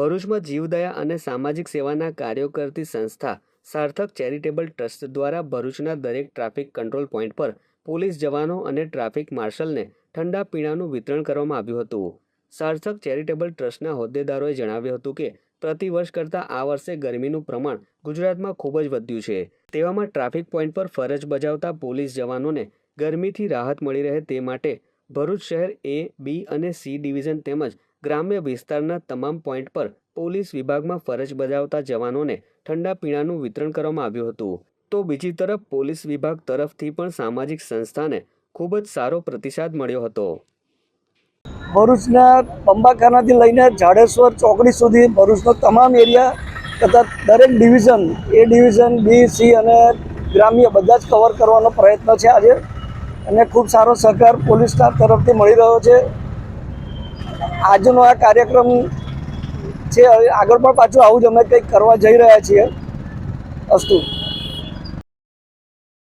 ભરૂચમાં જીવદયા અને સામાજિક સેવાના કાર્યો કરતી સંસ્થા સાર્થક ચેરિટેબલ ટ્રસ્ટ દ્વારા ભરૂચના દરેક ટ્રાફિક કંટ્રોલ પોઈન્ટ પર પોલીસ જવાનો અને ટ્રાફિક માર્શલને ઠંડા પીણાનું વિતરણ કરવામાં આવ્યું હતું. સાર્થક ચેરિટેબલ ટ્રસ્ટના હોદ્દેદારોએ જણાવ્યું હતું કે પ્રતિવર્ષ કરતાં આ વર્ષે ગરમીનું પ્રમાણ ગુજરાતમાં ખૂબ જ વધ્યું છે. તેવામાં ટ્રાફિક પોઈન્ટ પર ફરજ બજાવતા પોલીસ જવાનોને ગરમીથી રાહત મળી રહે તે માટે ભરૂચ શહેર એ, બી અને સી ડિવિઝન તેમજ ગ્રામ્ય વિસ્તારના તમામ પોઈન્ટ પર પોલીસ વિભાગમાં ફરજ બજાવતા જવાનોને ઠંડા પીણાનું વિતરણ કરવામાં આવ્યું હતું. તો બીજી તરફ પોલીસ વિભાગ તરફથી પણ સામાજિક સંસ્થાને ખૂબ જ સારો પ્રતિસાદ મળ્યો હતો. ભરૂચના પંબાખાનાથી લઈને જાડેશ્વર ચોકડી સુધી ભરૂચનો તમામ એરિયા તથા દરેક division, A division, B, C અને ગ્રામ્ય બધા જ કવર કરવાનો પ્રયત્ન છે આજે. અને ખૂબ સારો સહકાર પોલીસ સ્ટાફ તરફથી મળી રહ્યો છે. આજનો આ કાર્યક્રમ છે આગળ પણ પાછું આવું જ અમે કંઈક કરવા જઈ રહ્યા છીએ. અસ્તુ.